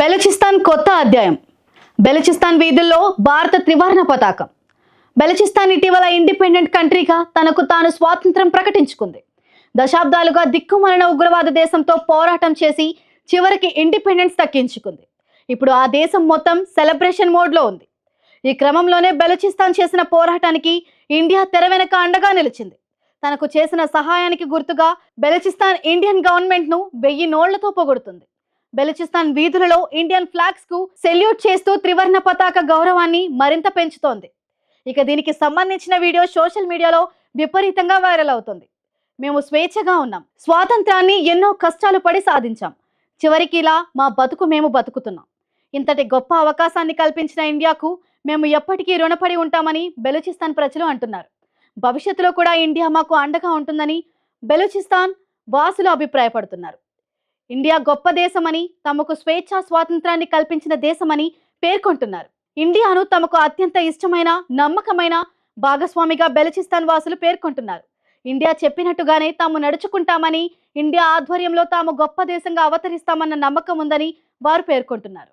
బెలూచిస్తాన్ కొత్త అధ్యాయం. బెలూచిస్తాన్ వీధుల్లో భారత త్రివర్ణ పతాకం. బెలూచిస్తాన్ ఇటీవల ఇండిపెండెంట్ కంట్రీగా తనకు తాను స్వాతంత్రం ప్రకటించుకుంది. దశాబ్దాలుగా దిక్కుమరణ ఉగ్రవాద దేశంతో పోరాటం చేసి చివరికి ఇండిపెండెన్స్ దక్కించుకుంది. ఇప్పుడు ఆ దేశం మొత్తం సెలబ్రేషన్ మోడ్లో ఉంది. ఈ క్రమంలోనే బెలూచిస్తాన్ చేసిన పోరాటానికి ఇండియా తెర వెనక అండగా నిలిచింది. తనకు చేసిన సహాయానికి గుర్తుగా బెలూచిస్తాన్ ఇండియన్ గవర్నమెంట్ను వెయ్యి నోళ్ళతో పొగుడుతుంది. బెలూచిస్తాన్ వీధులలో ఇండియన్ ఫ్లాగ్స్కు సెల్యూట్ చేస్తూ త్రివర్ణ పతాక గౌరవాన్ని మరింత పెంచుతోంది. ఇక దీనికి సంబంధించిన వీడియో సోషల్ మీడియాలో విపరీతంగా వైరల్ అవుతుంది. మేము స్వేచ్ఛగా ఉన్నాం. స్వాతంత్రాన్ని ఎన్నో కష్టాలు పడి సాధించాం. చివరికి ఇలా మా బతుకు మేము బతుకుతున్నాం. ఇంతటి గొప్ప అవకాశాన్ని కల్పించిన ఇండియాకు మేము ఎప్పటికీ రుణపడి ఉంటామని బెలూచిస్తాన్ ప్రజలు అంటున్నారు. భవిష్యత్తులో కూడా ఇండియా మాకు అండగా ఉంటుందని బెలూచిస్తాన్ వాసులు అభిప్రాయపడుతున్నారు. ఇండియా గొప్ప దేశమని తమకు స్వేచ్ఛా స్వాతంత్రాన్ని కల్పించిన దేశమని పేర్కొంటున్నారు. ఇండియాను తమకు అత్యంత ఇష్టమైన నమ్మకమైన భాగస్వామిగా బెలచిస్తాన్ వాసులు పేర్కొంటున్నారు. ఇండియా చెప్పినట్టుగానే తాము నడుచుకుంటామని ఇండియా ఆధ్వర్యంలో తాము గొప్ప దేశంగా అవతరిస్తామన్న నమ్మకం ఉందని వారు పేర్కొంటున్నారు.